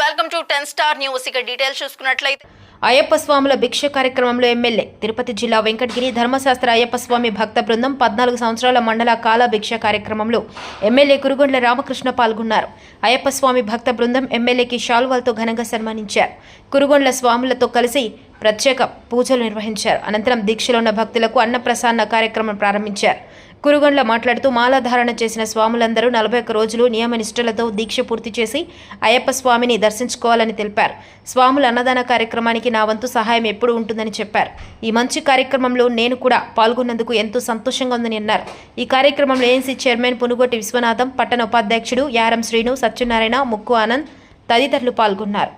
Welcome to ten star news. ఇక details చూసుకున్నట్లయితే అయ్యప్ప స్వాముల భిక్ష కార్యక్రమంలో ఎమ్మెల్యే తిరుపతి జిల్లా వెంకటగిరి ధర్మశాస్త్ర అయ్యప్ప స్వామి భక్త బృందం పద్నాలుగు సంవత్సరాల మండల కాల భిక్ష కార్యక్రమంలో ఎమ్మెల్యే కురుగొండ్ల రామకృష్ణ పాల్గొన్నారు. అయ్యప్ప స్వామి భక్త బృందం ఎమ్మెల్యేకి శాల్వాలతో ఘనంగా సన్మానించారు. కురుగొండ్ల స్వాములతో కలిసి ప్రత్యేక పూజలు నిర్వహించారు. అనంతరం దీక్షలో ఉన్న భక్తులకు అన్నప్రసాన్న కార్యక్రమం ప్రారంభించారు. కురుగొండ్ల మాట్లాడుతూ మాలాధారణ చేసిన స్వాములందరూ నలభై ఒక్క రోజులు నియమనిష్టలతో దీక్ష పూర్తి చేసి అయ్యప్ప స్వామిని దర్శించుకోవాలని తెలిపారు. స్వాముల అన్నదాన కార్యక్రమానికి నా వంతు సహాయం ఎప్పుడు ఉంటుందని చెప్పారు. ఈ మంచి కార్యక్రమంలో నేను కూడా పాల్గొన్నందుకు ఎంతో సంతోషంగా ఉందని అన్నారు. ఈ కార్యక్రమంలో ఏఎన్సీ చైర్మన్ పునుగోటి విశ్వనాథం పట్టణ ఉపాధ్యక్షుడు యారం శ్రీను సత్యనారాయణ ముక్కు ఆనంద్ తదితరులు పాల్గొన్నారు.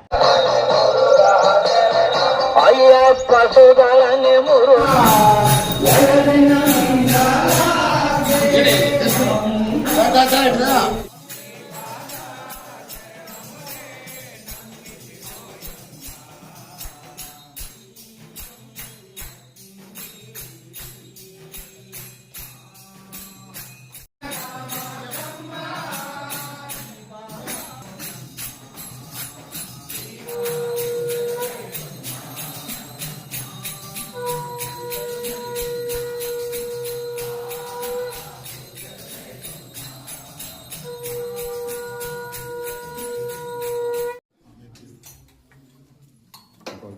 Ayyappa right now. మురు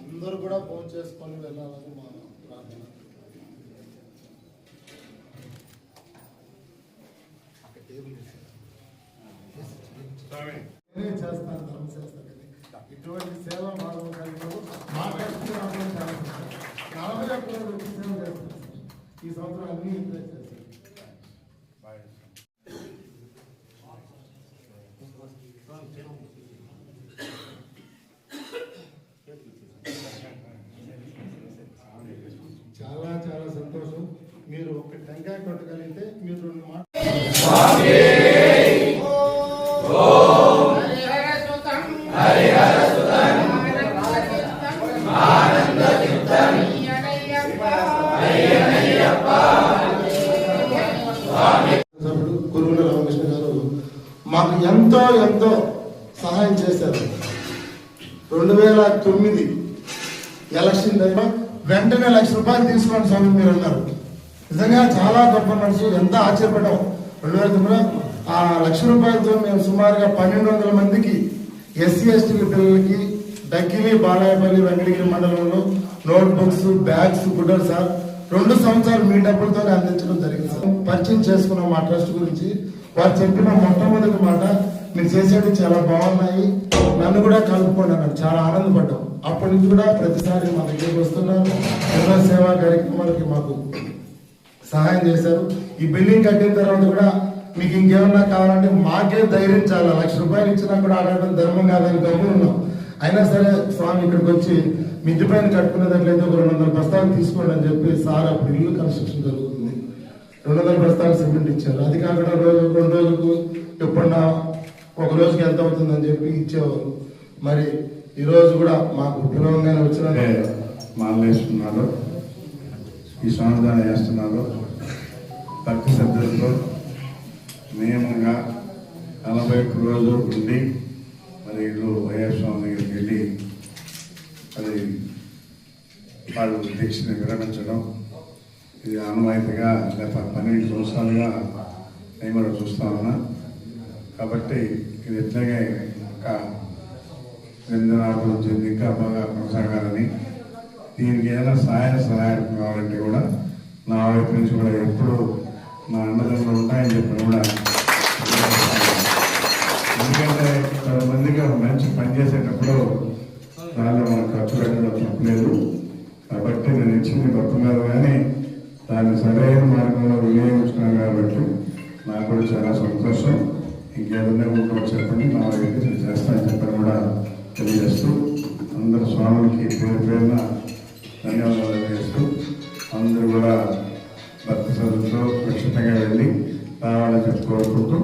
అందరూ కూడా ఫోన్ చేసుకొని వెళ్ళాలని మా ప్రార్థన. చేస్తాను. ఇటువంటి సేవ భాగం కలిగిన నలభై ఒక్క సేవ ఈ సంవత్సరం అన్ని ఇంట్లో చాలా చాలా సంతోషం. మీరు ఒక టెంకాయ కొట్టగలిగితే మీరు రెండు మాట ఎంతో ఎంతో సహాయం చేశారు. రెండు వేల తొమ్మిది ఎలక్షన్ దగ్గర వెంటనే లక్ష రూపాయలు తీసుకోండి స్వామి మీరు అన్నారు. నిజంగా చాలా గొప్ప నడుచు ఎంత ఆశ్చర్యపడ్డాం. రెండు వేల తొమ్మిదిలో ఆ లక్ష రూపాయలతో మేము సుమారుగా పన్నెండు వందల మందికి ఎస్సీ ఎస్టీ పిల్లలకి డక్కిలి బాలాయపల్లి వెంకటగిరి మండలంలో నోట్ బుక్స్ బ్యాగ్స్ గుడ్డలు సార్ రెండు సంవత్సరాలు మీ డబ్బులతోనే అందించడం జరిగింది. సార్ పరిచయం చేసుకున్నాం మా ట్రస్ట్ గురించి. వారు చెప్పిన మొట్టమొదటి మాట మీరు చేసేవి చాలా బాగున్నాయి. నన్ను కూడా కలుపుకోండి అన్నాడు. చాలా ఆనందపడ్డాం. అప్పటి నుంచి కూడా ప్రతిసారి మా దగ్గరికి వస్తున్నారు. ఎన్నో సేవా కార్యక్రమాలకి మాకు సహాయం చేశారు. ఈ బిల్డింగ్ కట్టిన తర్వాత కూడా మీకు ఇంకేమన్నా కావాలంటే మాకే ధైర్యం చాలా. లక్ష రూపాయలు ఇచ్చినా కూడా అడగడం ధర్మం కాదని గమ్మున ఉన్నాం. అయినా సరే స్వామి ఇక్కడికి వచ్చి మిద్ది పైన కట్టుకునేటట్లయితే ఒక రెండు వందల బస్తాలు తీసుకోండి అని చెప్పి సార్ అప్పుడు ఇల్లు కన్స్ట్రక్షన్ జరుగుతుంది. రెండు వందల బస్తాలు సిమెంట్ ఇచ్చారు. అది కాకుండా రోజు రెండు రోజులకు ఎప్పుడన్నా ఒక రోజుకి ఎంత అవుతుందని చెప్పి ఇచ్చేవారు. మరి ఈ రోజు కూడా మాకు పిలవంగానే వచ్చిన మాలేస్తున్నారు ఈ సమాధానం చేస్తున్నారు. భక్తి శ్రద్ధలతో నియమంగా నలభై ఒక్క రోజులు ఉండి మరి ఇల్లు వైఎస్ స్వామి దగ్గరికి వెళ్ళి అది వాళ్ళు దీక్షని విరమించడం. ఇది ఆనవాయితీగా లేక పన్నెండు సంవత్సరాలుగా నేను కూడా చూస్తా ఉన్నా. కాబట్టి ఇది ఇట్లాగే ఇంకా రెండు నాలుగు చెంది ఇంకా బాగా కొనసాగాలని. దీనికి ఏదైనా సహాయ సహాయం కావాలంటే కూడా నా వైపు నుంచి కూడా ఎప్పుడు నా అన్నదండలు ఉంటాయని చెప్పిన కూడా ఎందుకంటే కొంతమందికి మందికి మంచి పని చేసేటప్పుడు దానిలో మనం ఖర్చు పెట్టడం తప్పలేదు కాబట్టి నేను ఇచ్చింది గొప్ప కాదు కానీ దాన్ని సరైన మార్గంలో వినియోగించుకున్నాను కాబట్టి నాకు కూడా చాలా సంతోషం. ఇంకేదన్నా ఉంటే చెప్పండి నా వైపు నేను చేస్తానని చెప్పని కూడా తెలియజేస్తూ అందరు స్వాములకి పేరు పేరున ధన్యవాదాలు తెలియజేస్తూ అందరూ కూడా భక్తి సదులతో ఖచ్చితంగా వెళ్ళి రావాలని చెప్పుకోరుకుంటూ